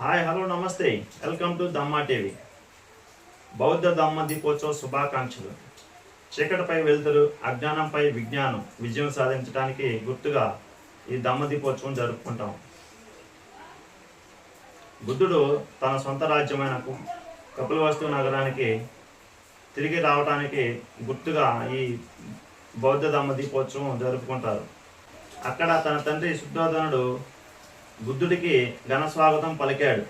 Hi hello నమస్తే. Welcome to Dhamma TV బౌద్ధ దమ్మ దీపోత్సవ శుభాకాంక్షలు. చీకటిపై వెలుతురు అజ్ఞానంపై విజ్ఞానం విజయం సాధించడానికి గుర్తుగా ఈ దమ్మ దీపోత్సవం జరుపుకుంటాం. బుద్ధుడు తన సొంత రాజ్యమైన కపిలవస్తు నగరానికి తిరిగి రావడానికి గుర్తుగా ఈ బౌద్ధ దమ్మ దీపోత్సవం జరుపుకుంటారు. అక్కడ తన తండ్రి శుద్ధోధనుడు బుద్ధుడికి ఘన స్వాగతం పలికాడు.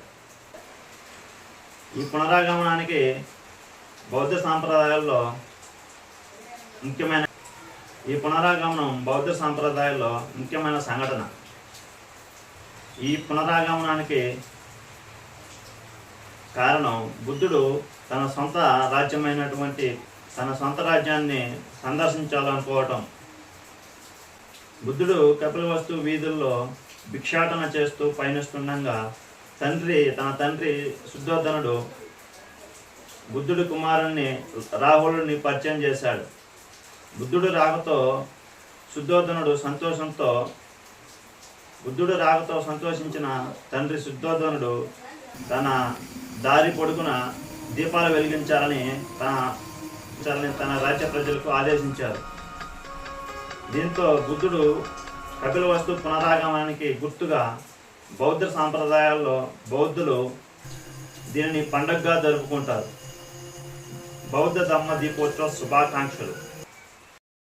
ఈ పునరాగమనానికి బౌద్ధ సాంప్రదాయాల్లో ముఖ్యమైన ఈ పునరాగమనం బౌద్ధ సాంప్రదాయాల్లో ముఖ్యమైన సంఘటన. ఈ పునరాగమనానికి కారణం బుద్ధుడు తన సొంత రాజ్యమైనటువంటి తన సొంత రాజ్యాన్ని సందర్శించాలనుకోవటం. బుద్ధుడు కపిలవస్తు వీధుల్లో భిక్షాటన చేస్తూ పయనిస్తుండగా తండ్రి తన తండ్రి శుద్ధోధనుడు బుద్ధుడి కుమారుణ్ణి రాహులుని పరిచయం చేశాడు. బుద్ధుడు రాకతో శుద్ధోధనుడు సంతోషంతో బుద్ధుడు రాకతో సంతోషించిన తండ్రి శుద్ధోధనుడు తన దారి పొడుగున దీపాలు వెలిగించాలని తన తన రాజ్య ప్రజలకు ఆదేశించారు దీంతో బుద్ధుడు కపిలవస్తు పునరాగమనానికి గుర్తుగా బౌద్ధ సాంప్రదాయాల్లో బౌద్ధులు దీనిని పండగగా జరుపుకుంటారు. బౌద్ధ ధమ్మ దీపోత్సవ శుభాకాంక్షలు.